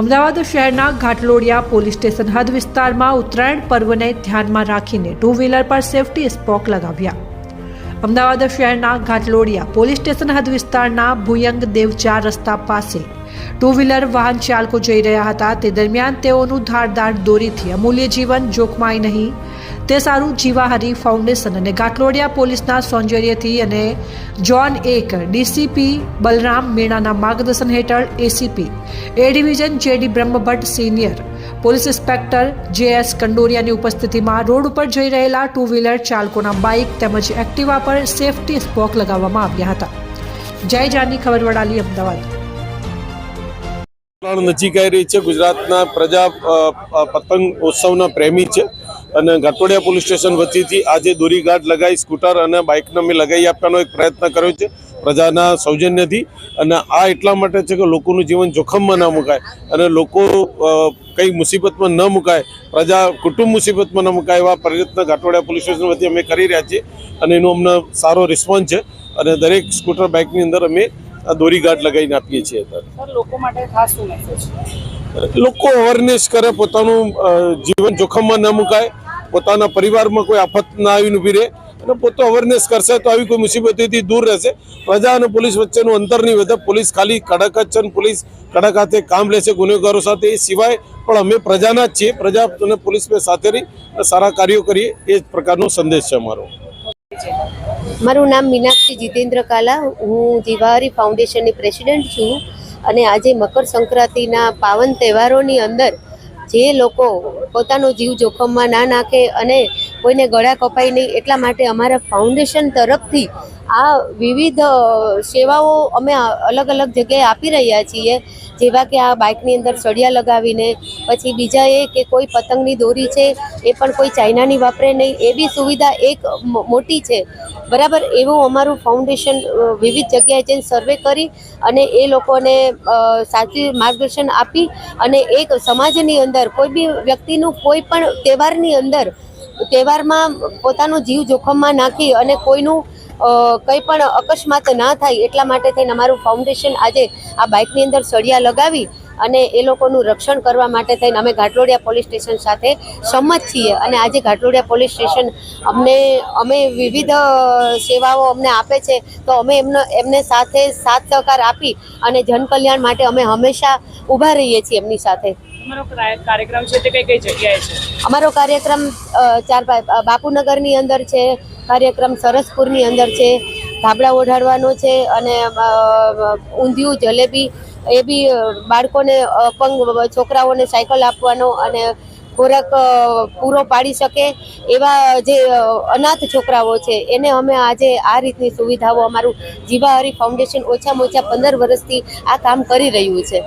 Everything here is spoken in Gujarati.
અમદાવાદ શહેરના ઘાટલોડિયા પોલીસ સ્ટેશન હદ વિસ્તારમાં ઉત્તરાયણ પર્વને ધ્યાનમાં રાખીને ટુ વ્હીલર પર સેફટી સ્પોક લગાવ્યા. અમદાવાદ શહેરના ઘાટલોડિયા પોલીસ સ્ટેશન હદ વિસ્તારના ભુયંગ દેવચાર રસ્તા પાસે ટુ વ્હીલર વાહન ચાલકો જઈ રહ્યા હતા. તે દરમિયાન તેઓનું ધારદાર દોરીથી અમૂલ્ય જીવન જોખમાય નહીં. તે સારું જીવાહરી ફાઉન્ડેશન અને ઘાટલોડિયા પોલીસના સૌંદર્યથી અને જોન એક, ડીસીપી બલરામ મીણાના માર્ગદર્શન હેઠળ ACP, A division JD Brahmbhatt senior, police inspector J S કંડોરિયાની ઉપસ્થિતિમાં રોડ ઉપર જઈ રહેલા ટુ વ્હીલર ચાલકોના બાઇક તેમજ એક્ટિવા પર સેફટી સ્પોક લગાવવામાં આવ્યા હતા. જય જાની ખબર વડાલી, અમદાવાદ. નજીક આવી રહી છે. ગુજરાતના પ્રજા પતંગ ઉત્સવના પ્રેમી છે. અને ઘાટોડિયા પોલીસ સ્ટેશન વચ્ચેથી આજે દોરીઘાટ લગાવી સ્કૂટર અને બાઇકને અમે લગાવી આપવાનો એક પ્રયત્ન કર્યો છે પ્રજાના સૌજન્યથી. અને આ એટલા માટે છે કે લોકોનું જીવન જોખમમાં ન મુકાય અને લોકો કંઈ મુસીબતમાં ન મુકાય. પ્રજા કુટુંબ મુસીબતમાં ન મુકાય એવા પ્રયત્ન ઘાટોડિયા પોલીસ સ્ટેશન વતી અમે કરી રહ્યા છીએ અને એનો અમને સારો રિસ્પોન્સ છે અને દરેક સ્કૂટર બાઇકની અંદર અમે આ દોરીગાટ લગાવીને આપીએ છીએ અત્યારે. લોકો માટે ખાસ મેસેજ લોકો અવેરનેસ કરે, પોતાનું જીવન જોખમમાં ન મુકાય, પોતાના પરિવારમાં કોઈ આફત ના આવીને ઊભી રહે અને પોતે અવેરનેસ કરશે તો આવી કોઈ મુસીબતોથી દૂર રહેશે. પ્રજા અને પોલીસ વચ્ચેનું અંતર નહીં વધે પોલીસ ખાલી કડક જ છે અને પોલીસ કડક હાથે કામ લેશે ગુનેગારો સાથે. એ સિવાય પણ અમે પ્રજાના જ છીએ. પ્રજા અને પોલીસ સાથે રહી સારા કાર્યો કરીએ. એ જ પ્રકારનો સંદેશ છે અમારો. મારું નામ મીનાક્ષી જીતેન્દ્ર કાલા. હું જીવાહારી ફાઉન્ડેશનની પ્રેસિડેન્ટ છું. અને આજે મકર સંક્રાંતિના પાવન તહેવારોની અંદર જે લોકો પોતાનો જીવ જોખમમાં ના નાખે અને કોઈને ગળા કપાય નહીં, એટલા માટે અમારા ફાઉન્ડેશન તરફથી આ વિવિધ સેવાઓ અમે અલગ અલગ જગ્યાએ આપી રહ્યા છીએ. જેવા કે આ બાઇકની અંદર સળિયા લગાવીને, પછી બીજા એ કે કોઈ પતંગની દોરી છે, એ પણ કોઈ ચાઇનાની વાપરે નહીં, એ બી સુવિધા એક મોટી છે. બરાબર, એવું અમારું ફાઉન્ડેશન વિવિધ જગ્યાએ જઈને સર્વે કરી અને એ લોકોને સાચી માર્ગદર્શન આપી અને એક સમાજની અંદર, કોઈ બી વ્યક્તિનું કોઈ પણ તહેવારની અંદર તહેવારમાં પોતાનો જીવ જોખમમાં નાખી અને કોઈનું કંઈ પણ અકસ્માત ના થાય એટલા માટે થઈને અમારું ફાઉન્ડેશન આજે આ બાઇકની અંદર સળિયા લગાવી અને એ લોકોનું રક્ષણ કરવા માટે થઈને અમે ઘાટલોડિયા પોલીસ સ્ટેશન સાથે સંમત છીએ. અને આજે ઘાટલોડિયા પોલીસ સ્ટેશન અમને અમે વિવિધ સેવાઓ અમને આપે છે તો અમે એમનો એમને સાથે સાથ સહકાર આપી અને જનકલ્યાણ માટે અમે હંમેશા ઊભા રહીએ છીએ એમની સાથે. તમારો કાર્યક્રમ છે તે કઈ કઈ જગ્યાએ છે? અમારો કાર્યક્રમ ચાર બાપુનગરની અંદર છે કાર્યક્રમ સરસપુરની અંદર છે ધાબળા ઓઢાડવાનો છે અને ઊંધિયું, જલેબી, એ બી બાળકોને અપંગ છોકરાઓને સાયકલ આપવાનો અને ખોરાક પૂરો પાડી શકે એવા જે અનાથ છોકરાઓ છે, એને અમે આજે આ રીતની સુવિધાઓ અમારું જીવાહરી ફાઉન્ડેશન ઓછામાં ઓછા પંદર વર્ષથી આ કામ કરી રહ્યું છે.